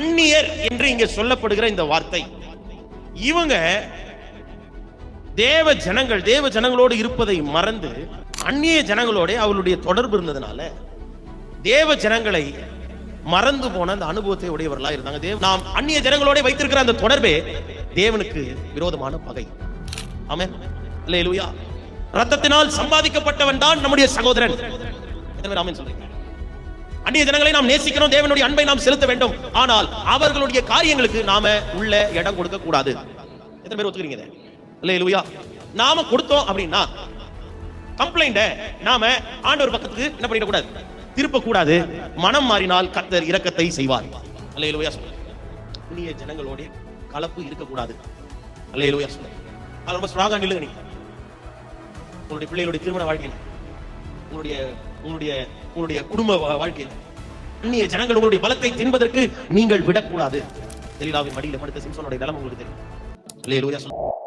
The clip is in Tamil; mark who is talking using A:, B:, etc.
A: அந்நியர் என்று இங்க சொல்லப்படுகிற இந்த வார்த்தை. இவங்க தேவ ஜனங்கள் தேவ ஜனங்களோடு இருப்பதை மறந்து அந்நிய ஜனங்களோட அவளுடைய தொடர்பு இருந்ததுனால தேவ ஜனங்களை மறந்து போன அந்த அனுபவத்தை உடையவர்களா இருந்தாங்க. தேவ நாம் அந்நிய ஜனங்களோட வைத்திருக்கிற அந்த தொடர்பே தேவனுக்கு விரோதமான பகை. ஆமே அல்லேலூயா. ரத்தத்தினால் சம்பாதிக்கப்பட்டவன் தான் நம்முடைய சகோதரன். சொல்றீங்க? அந்நிய ஜனங்களை நாம் நேசிக்கிறோம். தேவனுடைய அன்பை நாம் செலுத்த வேண்டும். ஆனால் அவர்களுடைய காரியங்களுக்கு நாம உள்ள இடம் கொடுக்க கூடாது. எத்தனை பேர் ஒத்துக்கிறீங்க இதை? லூயா நாம கொடுத்தோம் அப்படின்னா கம்ப்ளைண்ட நாம ஆண்டவர் பக்கத்துக்கு என்ன பண்ணிடக்கூடாது? திருப்ப கூடாது மனம் மாறினால் கர்த்தர் இரக்கத்தை செய்வார். அல்லேலூயா சொல்ல இனிய ஜனங்களோட கலப்பு இருக்கக்கூடாது. கூடாது அல்லேலூயா சொல்லுங்க அது ரொம்ப ஸ்ட்ராங்கா நில்லுங்க நீங்க. உங்களுடைய பிள்ளைகளுடைய திருமண வாழ்க்கையில். உங்களுடைய உங்களுடைய உங்களுடைய குடும்ப வா- வாழ்க்கையில். அந்நிய ஜனங்கள் உங்களுடைய பலத்தை தின்பதற்கு நீங்கள் விடக்கூடாது. தெளிவாக மடியில படுத்த சிம்சனுடைய நிலம் உங்களுக்கு தெரியும். சொல்லுங்க